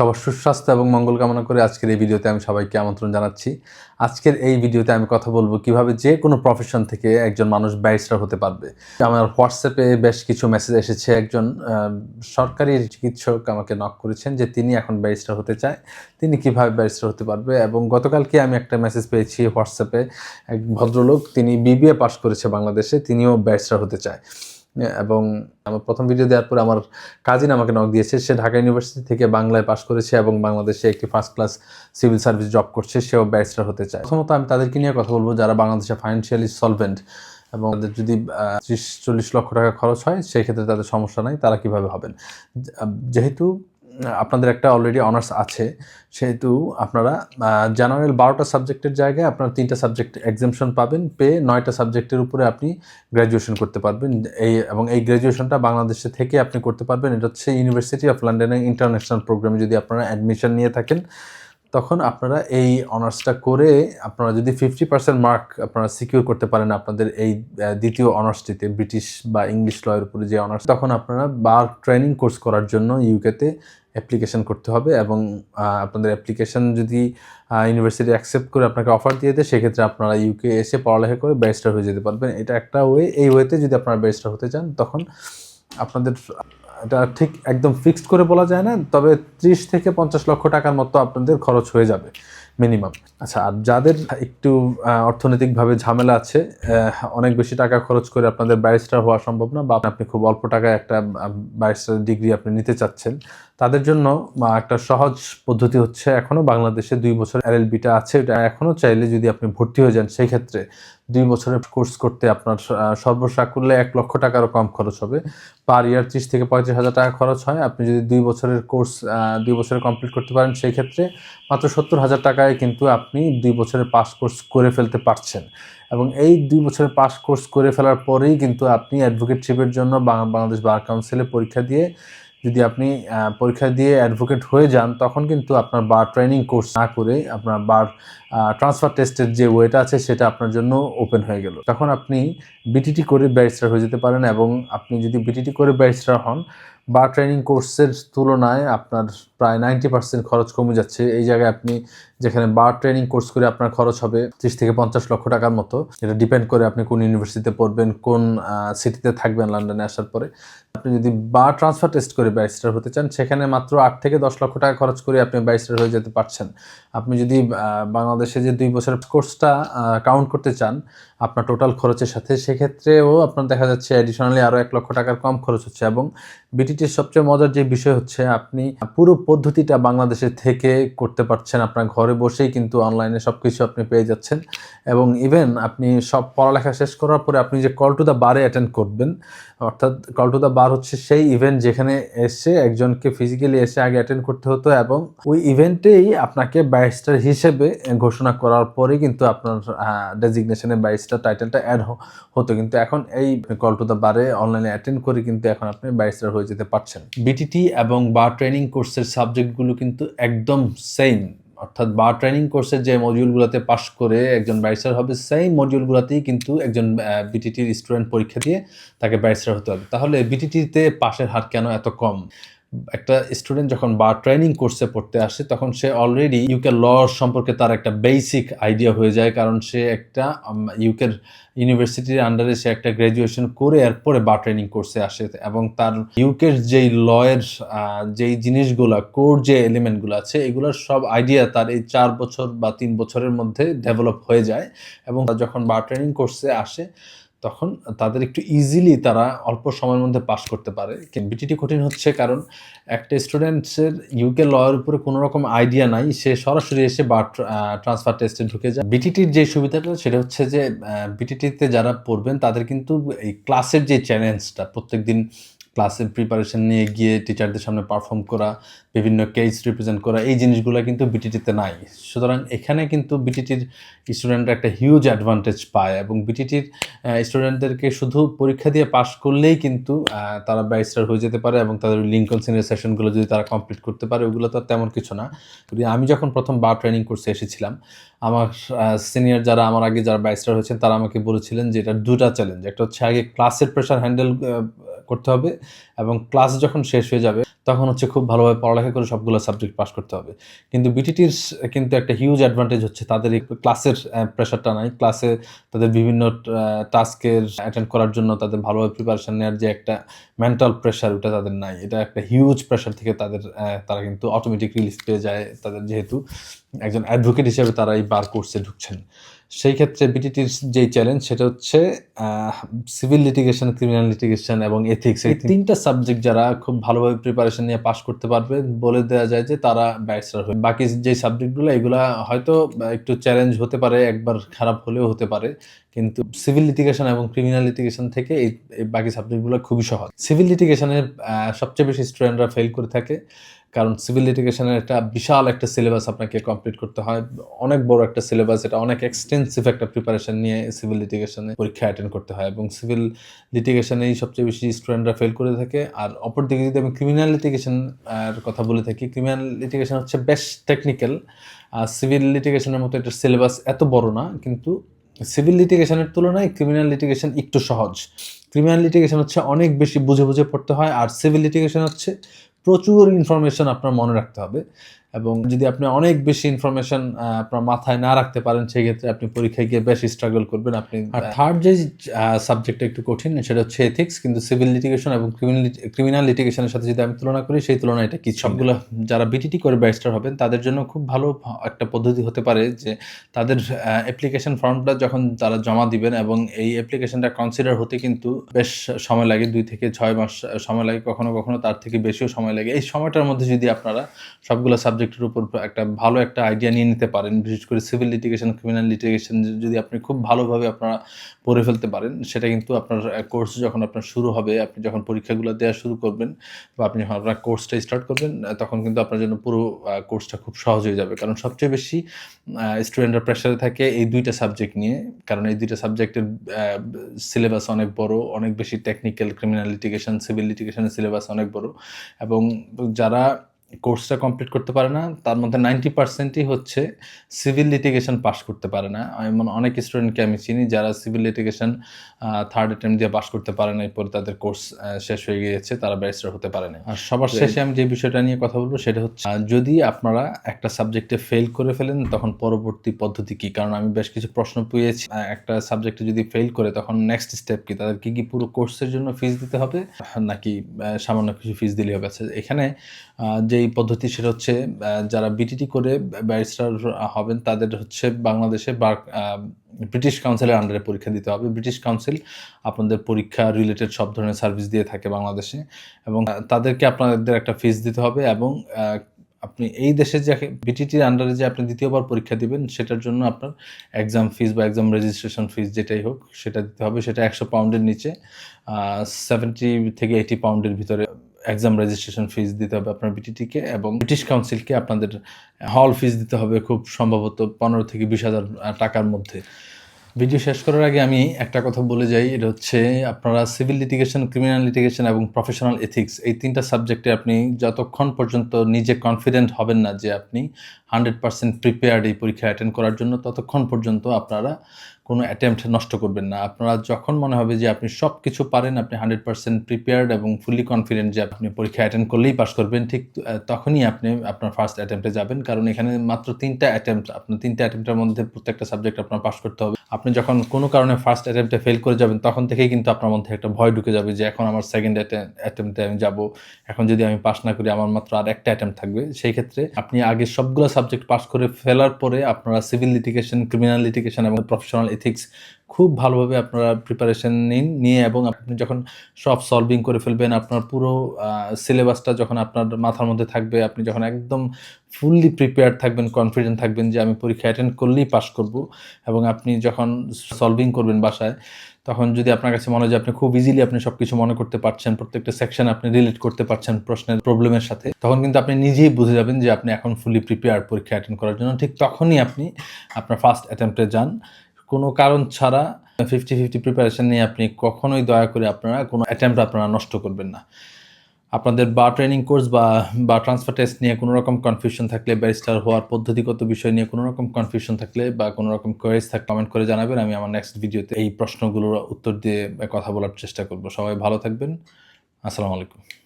সবার সুস্বাস্থ্য এবং মঙ্গল কামনা করে আজকের এই ভিডিওতে আমি সবাইকে আমন্ত্রণ জানাচ্ছি। আজকের এই ভিডিওতে আমি কথা বলব কীভাবে যে কোনো প্রফেশন থেকে একজন মানুষ ব্যারিস্টার হতে পারবে। আমার হোয়াটসঅ্যাপে বেশ কিছু মেসেজ এসেছে, একজন সরকারি চিকিৎসক আমাকে নক করেছেন যে তিনি এখন ব্যারিস্টার হতে চায়। তিনি কীভাবে ব্যারিস্টার হতে পারবে এবং গতকালকে আমি একটা মেসেজ পেয়েছি হোয়াটসঅ্যাপে এক ভদ্রলোক, তিনি বিবিএ পাশ করেছে বাংলাদেশে, তিনিও ব্যারিস্টার হতে চায়। এবং আমার প্রথম ভিডিও দেওয়ার পরে আমার কাজিন আমাকে নক দিয়েছে। সে ঢাকা ইউনিভার্সিটি থেকে বাংলায় পাশ করেছে এবং বাংলাদেশে একটি first class civil service job করছে। সেও ব্যারিস্টার হতে চায়। প্রথমত আমি তাদেরকে নিয়ে কথা বলব যারা বাংলাদেশে ফাইন্যান্সিয়ালি সলভেন্ট এবং তাদের যদি ত্রিশ, চল্লিশ লক্ষ টাকা খরচ হয় সেই ক্ষেত্রে তাদের সমস্যা নাই। তারা কীভাবে হবেন? যেহেতু আপনাদের একটা অলরেডি অনার্স আছে। সেহেতু আপনারা জেনারেল বারোটা সাবজেক্টের জায়গায় আপনারা তিনটা সাবজেক্ট এক্সামশন পাবেন, পেয়ে নয়টা সাবজেক্টের উপরে আপনি গ্র্যাজুয়েশন করতে পারবেন। এই এবং এই গ্র্যাজুয়েশনটা বাংলাদেশে থেকে আপনি করতে পারবেন। এটা হচ্ছে ইউনিভার্সিটি অফ লন্ডনের ইন্টারন্যাশনাল প্রোগ্রামে যদি আপনারা অ্যাডমিশন নিয়ে থাকেন। তখন আপনারা এই অনার্সটা করে আপনারা যদি ফিফটি পার্সেন্ট মার্ক আপনারা সিকিউর করতে পারেন আপনাদের এই দ্বিতীয় অনার্সটিতে ব্রিটিশ বা ইংলিশ লয়ের উপরে যে অনার্স তখন আপনারা বার ট্রেনিং কোর্স করার জন্য ইউকেতে অ্যাপ্লিকেশন করতে হবে এবং আপনাদের অ্যাপ্লিকেশন যদি ইউনিভার্সিটি অ্যাকসেপ্ট করে আপনাকে অফার দিয়ে দেয়, সেক্ষেত্রে আপনারা ইউকে এসে পড়ালেখা করে ব্যারিস্টার হয়ে যেতে পারবেন। এটা একটা ওয়ে এই ওয়েতে যদি আপনারা ব্যারিস্টার হতে চান, তখন আপনাদের এটা ঠিক একদম ফিক্সড করে বলা যায় না, তবে ত্রিশ থেকে পঞ্চাশ লক্ষ টাকার মতো আপনাদের খরচ হয়ে যাবে মিনিমাম আচ্ছা আর যাদের একটু অর্থনৈতিকভাবে ঝামেলা আছে অনেক বেশি টাকা খরচ করে আপনাদের ব্যারিস্টার হওয়া সম্ভব না, বা আপনি খুব অল্প টাকায় একটা ব্যারিস্টার ডিগ্রি আপনি নিতে চাচ্ছেন তাদের জন্য একটা সহজ পদ্ধতি হচ্ছে এখনও বাংলাদেশে দুই বছর এল এলএলবিটা আছে, এটা এখনও চাইলে যদি আপনি ভর্তি হয়ে যান, সেই ক্ষেত্রে দুই বছরের কোর্স করতে আপনার সর্বসাকুল্যে এক লক্ষ টাকারও কম খরচ হবে। পার ইয়ার ত্রিশ থেকে পঁয়ত্রিশ হাজার টাকা খরচ হয়। আপনি যদি দুই বছরের কোর্স দুই বছরে কমপ্লিট করতে পারেন, সেই ক্ষেত্রে মাত্র সত্তর হাজার টাকায় কিন্তু আপনি দুই বছরের পাস কোর্স করে ফেলতে পারছেন। এবং এই দুই বছরের পাস কোর্স করে ফেলার পরেই কিন্তু আপনি অ্যাডভোকেটশিপের জন্য বাংলাদেশ বার কাউন্সিলে পরীক্ষা দিয়ে যদি আপনি পরীক্ষা দিয়ে অ্যাডভোকেট হয়ে যান, তখন কিন্তু আপনার বার ট্রেনিং কোর্স না করে আপনার বার ট্রান্সফার টেস্টের যে ওয়েটা আছে, সেটা আপনার জন্য ওপেন হয়ে গেল। তখন আপনি বিটিটি করে ব্যারিস্টার হয়ে যেতে পারেন এবং আপনি যদি বিটিটি করে ব্যারিস্টার হন বার ট্রেনিং কোর্সের তুলনায় আপনার প্রায় নাইনটি পার্সেন্ট খরচ কমে যাচ্ছে। এই জায়গায় আপনি যেখানে বার ট্রেনিং কোর্স করে আপনার খরচ হবে ত্রিশ থেকে পঞ্চাশ লক্ষ টাকার মতো। এটা ডিপেন্ড করে আপনি কোন ইউনিভার্সিটিতে পড়বেন, কোন সিটিতে থাকবেন লন্ডনে আসার পরে। আপনি যদি বার ট্রান্সফার টেস্ট করে ব্যারিস্টার হতে চান, সেখানে মাত্র আট থেকে দশ লক্ষ টাকা খরচ করে আপনি ব্যারিস্টার হয়ে যেতে পারছেন। আপনি যদি বাংলাদেশে যে দুই বছরের কোর্সটা কাউন্ট করতে চান, আপনার টোটাল খরচের সাথে, সেক্ষেত্রেও আপনার দেখা যাচ্ছে অ্যাডিশনালি আরও এক লক্ষ টাকার কম খরচ হচ্ছে এবং বিটিটির সবচেয়ে মজার যে বিষয় হচ্ছে, আপনি পুরো পদ্ধতিটা বাংলাদেশে থেকে করতে পারছেন আপনার ঘরে বসেই কিন্তু অনলাইনে সব কিছু আপনি পেয়ে যাচ্ছেন। এবং ইভেন আপনি সব পড়ালেখা শেষ করার পরে আপনি যে কল টু দ্য বারে অ্যাটেন্ড করবেন, অর্থাৎ কল টু দ্য বার হচ্ছে সেই ইভেন্ট যেখানে এসে একজনকে ফিজিক্যালি এসে আগে অ্যাটেন্ড করতে হতো এবং ওই ইভেন্টেই আপনাকে ব্যারিস্টার হিসেবে ঘোষণা করার পরে কিন্তু আপনার ডেজিগনেশনে ব্যারিস্টার টাইটেলটা অ্যাড হতো। কিন্তু এখন এই কল টু দ্য বারে অনলাইনে অ্যাটেন্ড করে কিন্তু এখন আপনি ব্যারিস্টার হয়ে যেতে পারছেন। বিটিটি এবং বা ট্রেনিং কোর্সের সাবজেক্টগুলো কিন্তু একদম সেম অর্থাৎ বা ট্রেনিং কোর্সের যে মডিউলগুলোতে পাস করে একজন ব্যারিস্টার হবে সেই মডিউলগুলোতেই কিন্তু একজন বিটিটির স্টুডেন্ট পরীক্ষা দিয়ে তাকে ব্যারিস্টার হতে হবে। তাহলে বিটিটিতে পাশের হার কেন এত কম? একটা স্টুডেন্ট যখন বা ট্রেনিং কোর্সে পড়তে আসে, তখন সে অলরেডি ইউকে ল সম্পর্কে তার একটা বেসিক আইডিয়া হয়ে যায়। কারণ সে একটা ইউকের ইউনিভার্সিটির আন্ডারে সে একটা গ্র্যাজুয়েশন করে এরপরে বা ট্রেনিং কোর্সে আসে এবং তার ইউকের যেই লয়ের যেই জিনিসগুলো কোর যে এলিমেন্টগুলো আছে, এগুলোর সব আইডিয়া তার এই চার বছর বা তিন বছরের মধ্যে ডেভেলপ হয়ে যায় এবং যখন বার ট্রেনিং কোর্সে আসে তখন তাদের একটু ইজিলি তারা অল্প সময়ের মধ্যে পাশ করতে পারে। বিটিটি কঠিন হচ্ছে কারণ একটা স্টুডেন্টসের ইউকে লয়ের উপরে কোনো রকম আইডিয়া নাই। সে সরাসরি এসে বা ট্রান্সফার টেস্টে ঢুকে যায়। বিটিটির যে সুবিধাটা, সেটা হচ্ছে যে বিটিটিতে যারা পড়বেন, তাদের কিন্তু এই ক্লাসের যে চ্যালেঞ্জটা প্রত্যেক দিন ক্লাসের প্রিপারেশন নিয়ে গিয়ে টিচারদের সামনে পারফর্ম করা, বিভিন্ন কেস রিপ্রেজেন্ট করা, এই জিনিসগুলো কিন্তু বিটিটিতে নাই। সুতরাং এখানে কিন্তু বিটিটির স্টুডেন্টরা একটা হিউজ অ্যাডভান্টেজ পায় এবং বিটিটির স্টুডেন্টদেরকে শুধু পরীক্ষা দিয়ে পাশ করলেই কিন্তু তারা ব্যারিস্টার হয়ে যেতে পারে এবং তাদের লিঙ্কন সিনিয়র সেশনগুলো যদি তারা কমপ্লিট করতে পারে, ওগুলো তো তেমন কিছু না। আমি যখন প্রথম বার ট্রেনিং কোর্সে এসেছিলাম আমার সিনিয়র যারা আমার আগে যারা ব্যারিস্টার হয়েছেন, তারা আমাকে বলেছিলেন যে এটা দুটা চ্যালেঞ্জ একটা হচ্ছে আগে ক্লাসের প্রেশার হ্যান্ডেল করতে হবে এবং ক্লাস যখন শেষ হয়ে যাবে, তখন হচ্ছে খুব ভালোভাবে পড়ালেখা করে সবগুলো সাবজেক্ট পাস করতে হবে। কিন্তু বিটিটির কিন্তু একটা হিউজ অ্যাডভান্টেজ হচ্ছে, তাদের ক্লাসের প্রেশারটা নাই। ক্লাসে তাদের বিভিন্ন টাস্কের অ্যাটেন্ড করার জন্য তাদের ভালোভাবে প্রিপারেশন নেওয়ার যে একটা মেন্টাল প্রেশার ওটা তাদের নাই। এটা একটা হিউজ প্রেশার থেকে তাদের তারা কিন্তু অটোমেটিক রিলিজ পেয়ে যায় তাদের যেহেতু একজন অ্যাডভোকেট হিসেবে তারা এই বার কোর্সে ঢুকছেন। সেই ক্ষেত্রে বিটিটির যেই চ্যালেঞ্জ সেটা হচ্ছে সিভিল লিটিগেশন ক্রিমিনাল লিটিগেশন এবং এথিক্স এই তিনটা সাবজেক্ট যারা খুব ভালোভাবে প্রিপারেশন নিয়ে পাশ করতে পারবে বলে দেওয়া যায় যে তারা ব্যারিস্টার হবে বাকি যে সাবজেক্টগুলো এগুলা হয়তো একটু চ্যালেঞ্জ হতে পারে একবার খারাপ হলেও হতে পারে। কিন্তু সিভিল লিটিগেশন এবং ক্রিমিনাল লিটিগেশন থেকে এই বাকি সাবজেক্টগুলো খুবই সহজ। সিভিল লিটিগেশনের সবচেয়ে বেশি স্টুডেন্টরা ফেল করে থাকে। কারণ সিভিল লিটিগেশনের একটা বিশাল একটা সিলেবাস আপনাকে কমপ্লিট করতে হয়। অনেক বড় একটা সিলেবাস এটা অনেক এক্সটেন্সিভ একটা প্রিপারেশন নিয়ে সিভিল লিটিগেশনে পরীক্ষা অ্যাটেন্ড করতে হয় এবং সিভিল লিটিগেশনেই সবচেয়ে বেশি স্টুডেন্টরা ফেল করে থাকে। আর অপরদিকে যদি আমি ক্রিমিনাল লিটিগেশন কথা বলে থাকি ক্রিমিনাল লিটিগেশন হচ্ছে বেশ টেকনিক্যাল আর সিভিল লিটিগেশনের মতো একটা সিলেবাস এত বড় না, কিন্তু সিভিল লিটিগেশনের তুলনায় ক্রিমিনাল লিটিগেশন একটু সহজ। ক্রিমিনাল লিটিগেশন হচ্ছে অনেক বেশি বুঝে বুঝে পড়তে হয়, আর সিভিল লিটিগেশন হচ্ছে প্রচুর ইনফরমেশন আপনার মনে রাখতে হবে। এবং যদি আপনি অনেক বেশি ইনফরমেশন আপনার মাথায় না রাখতে পারেন সেই ক্ষেত্রে আপনি পরীক্ষায় গিয়ে বেশি স্ট্রাগল করবেন। আপনি আর থার্ড যে সাবজেক্টটা একটু কঠিন সেটা হচ্ছে এথিক্স কিন্তু সিভিল লিটিগেশন এবং ক্রিমিনাল লিটিগেশনের সাথে যদি আমি তুলনা করি সেই তুলনায় এটা কিছু সবগুলো যারা বিটিটি করে ব্যারিস্টার হবেন তাদের জন্য খুব ভালো একটা পদ্ধতি হতে পারে যে তাদের অ্যাপ্লিকেশন ফর্মটা যখন তারা জমা দিবেন এবং এই অ্যাপ্লিকেশনটা কনসিডার হতে কিন্তু বেশ সময় লাগে দুই থেকে ছয় মাস সময় লাগে কখনো কখনো তার থেকে বেশিও সময় লাগে। এই সময়টার মধ্যে যদি আপনারা সবগুলো সাবজেক্টের উপর একটা ভালো একটা আইডিয়া নিয়ে নিতে পারেন, বিশেষ করে সিভিল লিটিগেশন ক্রিমিনাল লিটিগেশন যদি আপনি খুব ভালোভাবে আপনারা পড়ে ফেলতে পারেন, সেটা কিন্তু আপনার কোর্স যখন আপনার শুরু হবে, আপনি যখন পরীক্ষাগুলো দেওয়া শুরু করবেন বা আপনি যখন আপনার কোর্সটা স্টার্ট করবেন তখন কিন্তু আপনার জন্য পুরো কোর্সটা খুব সহজ হয়ে যাবে। কারণ সবচেয়ে বেশি স্টুডেন্টরা প্রেশারে থাকে এই দুইটা সাবজেক্ট নিয়ে। কারণ এই দুইটা সাবজেক্টের সিলেবাস অনেক বড়, অনেক বেশি টেকনিক্যাল ক্রিমিনাল লিটিগেশন সিভিল লিটিগেশনের সিলেবাস অনেক বড়। এবং যারা কোর্সটা কমপ্লিট করতে পারে না তার মধ্যে নাইনটি পার্সেন্টই হচ্ছে সিভিল লিটিগেশন পাস করতে পারে না। এমন অনেক স্টুডেন্টকে আমি চিনি যারা সিভিল লিটিগেশন থার্ড অ্যাটেম্প দিয়ে পাস করতে পারে না এরপরে তাদের কোর্স শেষ হয়ে গিয়েছে তারা ব্যারিস্টার হতে পারে না আর সবার শেষে আমি যে বিষয়টা নিয়ে কথা বলব সেটা হচ্ছে যদি আপনারা একটা সাবজেক্টে ফেল করে ফেলেন তখন পরবর্তী পদ্ধতি কি? কারণ আমি বেশ কিছু প্রশ্ন পেয়েছি একটা সাবজেক্টে যদি ফেল করে তখন নেক্সট স্টেপ কি? তাদের কি কি পুরো কোর্সের জন্য ফিস দিতে হবে? নাকি সামান্য কিছু ফিস দিলে হবে? আচ্ছা এখানে আহ, যেই পদ্ধতি সেটা হচ্ছে যারা বিটিটি করে ব্যারিস্টার হবেন, তাদের হচ্ছে বাংলাদেশে বার ব্রিটিশ কাউন্সিলের আন্ডারে পরীক্ষা দিতে হবে। ব্রিটিশ কাউন্সিল আপনাদের পরীক্ষা রিলেটেড সব ধরনের সার্ভিস দিয়ে থাকে বাংলাদেশে এবং তাদেরকে আপনাদের একটা ফিস দিতে হবে এবং আপনি এই দেশে যে বিটিটির আন্ডারে যে আপনি দ্বিতীয়বার পরীক্ষা দিবেন, সেটার জন্য আপনার এক্সাম ফিস বা এক্সাম রেজিস্ট্রেশন ফিস যেটাই হোক, সেটা দিতে হবে। সেটা একশো পাউন্ডের নিচে সেভেন্টি থেকে এইটি পাউন্ডের ভিতরে এক্সাম রেজিস্ট্রেশন ফিস দিতে হবে আপনার বিটিটিকে এবং ব্রিটিশ কাউন্সিলকে আপনাদের হল ফিস দিতে হবে খুব সম্ভবত পনেরো থেকে বিশ হাজার টাকার মধ্যে। ভিডিও শেষ করার আগে আমি একটা কথা বলে যাই, এটা হচ্ছে আপনারা সিভিল লিটিগেশন ক্রিমিনাল লিটিগেশন এবং প্রফেশনাল এথিক্স এই তিনটা সাবজেক্টে আপনি যতক্ষণ পর্যন্ত নিজে কনফিডেন্ট হবেন না যে আপনি হান্ড্রেড পার্সেন্ট প্রিপেয়ার্ড এই পরীক্ষা অ্যাটেন্ড করার জন্য, ততক্ষণ পর্যন্ত আপনারা কোনো অ্যাটেম্পট নষ্ট করবেন না। আপনারা যখন মনে হবে যে আপনি সব কিছু পারেন, আপনি হান্ড্রেড পার্সেন্ট প্রিপেয়ার্ড এবং ফুলি কনফিডেন্ট যে আপনি পরীক্ষা অ্যাটেন্ড করলেই পাস করবেন, ঠিক তখনই আপনি, আপনার ফার্স্ট অ্যাটেম্পটে যাবেন। কারণ এখানে মাত্র তিনটা অ্যাটেম্পট আপনার তিনটা অ্যাটেম্পটের মধ্যে প্রত্যেকটা সাবজেক্ট আপনার পাস করতে হবে। আপনি যখন কোনো কারণে ফার্স্ট অ্যাটেম্পটে ফেল করে যাবেন, তখন থেকেই কিন্তু আপনার মধ্যে একটা ভয় ঢুকে যাবে যে এখন আমার সেকেন্ড অ্যাটেম্পটে আমি যাব। এখন যদি আমি পাস না করি, আমার মাত্র আর একটা অ্যাটেম্প থাকবে। সেই ক্ষেত্রে আপনি আগে সবগুলো সাবজেক্ট পাস করে ফেলার পরে আপনারা সিভিল লিটিগেশন ক্রিমিনাল লিটিগেশন এবং প্রফেশনাল এথিক্স খুব ভালোভাবে আপনারা প্রিপারেশন নিন, নিয়ে এবং আপনি যখন সব সলভিং করে ফেলবেন, আপনার পুরো সিলেবাসটা যখন আপনার মাথার মধ্যে থাকবে, আপনি যখন একদম ফুললি প্রিপেয়ার থাকবেন কনফিডেন্ট থাকবেন যে আমি পরীক্ষা অ্যাটেন্ড করলেই পাস করব এবং আপনি যখন সলভিং করবেন বাসায়, তখন যদি আপনার কাছে মনে হয় যে আপনি খুব ইজিলি আপনি সব কিছু মনে করতে পারছেন, প্রত্যেকটা সেকশন আপনি রিলেট করতে পারছেন প্রশ্নের প্রবলেমের সাথে, তখন কিন্তু আপনি নিজেই বুঝে যাবেন যে আপনি এখন ফুলি প্রিপেয়ার পরীক্ষা অ্যাটেন্ড করার জন্য, ঠিক তখনই আপনি আপনার ফার্স্ট অ্যাটেম্পটে যান কোনো কারণ ছাড়া ফিফটি ফিফটি প্রিপারেশন নিয়ে আপনি কখনোই দয়া করে আপনারা কোনো অ্যাটেম্পট আপনারা নষ্ট করবেন না। আপনাদের বা ট্রেনিং কোর্স বা বা ট্রান্সফার টেস্ট নিয়ে কোনো রকম কনফিউশন থাকলে ব্যারিস্টার হওয়ার পদ্ধতিগত বিষয় নিয়ে কোনো রকম কনফিউশন থাকলে বা কোনো রকম কোয়েরিজ থাকলে কমেন্ট করে জানাবেন। আমি আমার নেক্সট ভিডিওতে এই প্রশ্নগুলোর উত্তর দিয়ে কথা বলার চেষ্টা করব। সবাই ভালো থাকবেন। আসসালামু আলাইকুম।